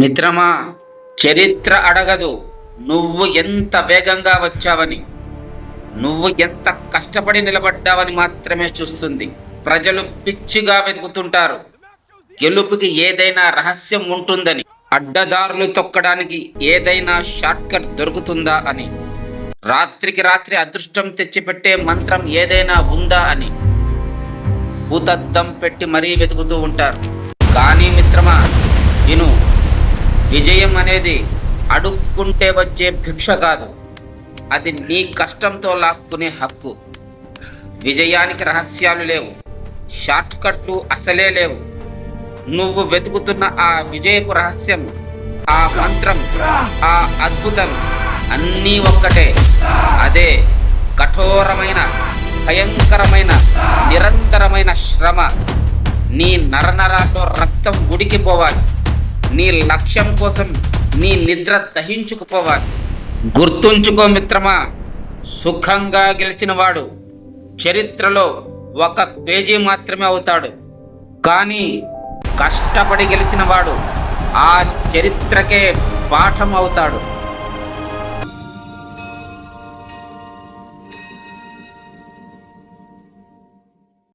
మిత్రమా చరిత్ర అడగదు. నువ్వు ఎంత వేగంగా వచ్చావని నువ్వు ఎంత కష్టపడి నిలబడ్డావని మాత్రమే చూస్తుంది. ప్రజలు పిచ్చిగా వెతుకుతుంటారు. గెలుపుకి ఏదైనా రహస్యం ఉంటుందని అడ్డదారులు తొక్కడానికి ఏదైనా షార్ట్కట్ దొరుకుతుందా అని రాత్రికి రాత్రి అదృష్టం తెచ్చిపెట్టే మంత్రం ఏదైనా ఉందా అని భూతద్దం పెట్టి మరీ వెతుకుతూ ఉంటారు. కానీ మిత్రమా విను విజయం అనేది అడుక్కుంటే వచ్చే భిక్ష కాదు. అది నీ కష్టంతో లాక్కునే హక్కు. విజయానికి రహస్యాలు లేవు. షార్ట్ కట్లు అసలే లేవు. నువ్వు వెతుకుతున్న ఆ విజయపు రహస్యం ఆ మంత్రం ఆ అద్భుతం అన్నీ ఒక్కటే. అదే కఠోరమైన భయంకరమైన నిరంతరమైన శ్రమ. నీ నరనరాల్లో రక్తం ఉడికిపోవాలి. నీ లక్ష్యం కోసం నీ నిద్ర దహించుకుపోవాలి. గుర్తుంచుకో మిత్రమా సుఖంగా గెలిచిన వాడు చరిత్రలో ఒక పేజీ మాత్రమే అవుతాడు. కానీ కష్టపడి గెలిచిన వాడు ఆ చరిత్రకే పాఠం అవుతాడు.